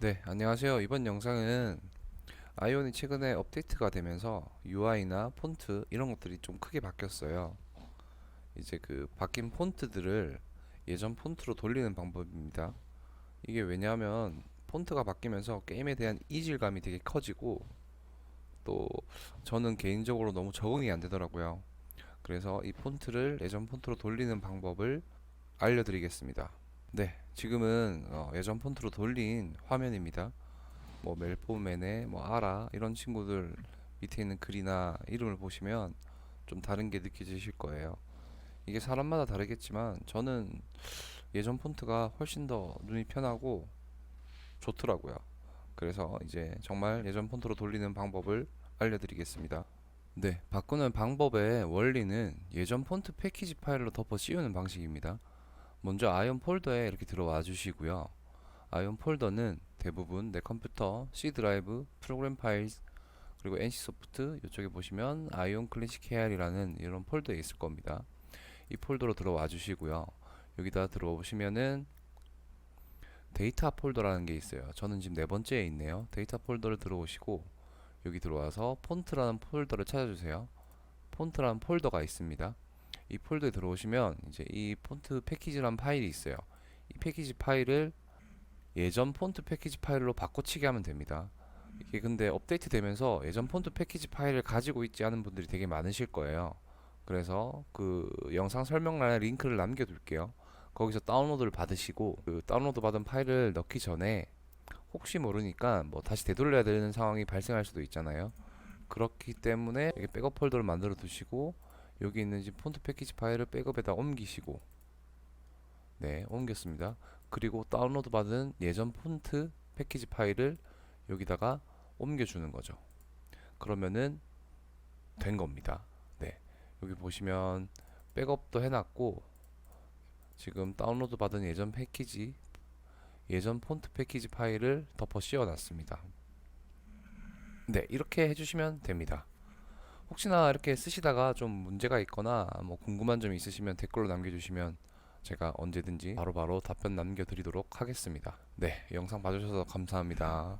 네, 안녕하세요. 이번 영상은 아이온이 최근에 업데이트가 되면서 UI나 폰트 이런 것들이 좀 크게 바뀌었어요. 이제 그 바뀐 폰트들을 예전 폰트로 돌리는 방법입니다. 이게 왜냐하면 폰트가 바뀌면서 게임에 대한 이질감이 되게 커지고 또 저는 개인적으로 너무 적응이 안 되더라고요. 그래서 이 폰트를 예전 폰트로 돌리는 방법을 알려드리겠습니다. 네, 지금은 어, 예전 폰트로 돌린 화면입니다. 뭐 멜포맨에 뭐 아라 이런 친구들 밑에 있는 글이나 이름을 보시면 좀 다른 게 느껴지실 거예요. 이게 사람마다 다르겠지만 저는 예전 폰트가 훨씬 더 눈이 편하고 좋더라고요. 그래서 이제 정말 예전 폰트로 돌리는 방법을 알려드리겠습니다. 네, 바꾸는 방법의 원리는 예전 폰트 패키지 파일로 덮어 씌우는 방식입니다. 먼저 아이온 폴더에 이렇게 들어와 주시고요. 아이온 폴더는 대부분 내 컴퓨터 C 드라이브, 프로그램 파일 그리고 NC 소프트 이쪽에 보시면 아이온 클래식 KR이라는 이런 폴더에 있을 겁니다. 이 폴더로 들어와 주시고요. 여기다 들어오시면은 데이터 폴더라는 게 있어요. 저는 지금 네 번째에 있네요. 데이터 폴더를 들어오시고 여기 들어와서 폰트라는 폴더를 찾아주세요. 폰트라는 폴더가 있습니다. 이 폴더에 들어오시면 이제 이 폰트 패키지라는 파일이 있어요. 이 패키지 파일을 예전 폰트 패키지 파일로 바꿔치기 하면 됩니다. 이게 근데 업데이트 되면서 예전 폰트 패키지 파일을 가지고 있지 않은 분들이 되게 많으실 거예요. 그래서 그 영상 설명란에 링크를 남겨둘게요. 거기서 다운로드를 받으시고 그 다운로드 받은 파일을 넣기 전에 혹시 모르니까 뭐 다시 되돌려야 되는 상황이 발생할 수도 있잖아요. 그렇기 때문에 백업 폴더를 만들어 두시고 여기 있는 지 폰트 패키지 파일을 백업에다 옮기시고 네 옮겼습니다. 그리고 다운로드 받은 예전 폰트 패키지 파일을 여기다가 옮겨주는 거죠. 그러면은 된 겁니다. 네 여기 보시면 백업도 해놨고 지금 다운로드 받은 예전 패키지 예전 폰트 패키지 파일을 덮어 씌워 놨습니다. 네 이렇게 해주시면 됩니다 혹시나 이렇게 쓰시다가 좀 문제가 있거나 뭐 궁금한 점 있으시면 댓글로 남겨주시면 제가 언제든지 바로 바로 답변 남겨드리도록 하겠습니다. 네, 영상 봐주셔서 감사합니다.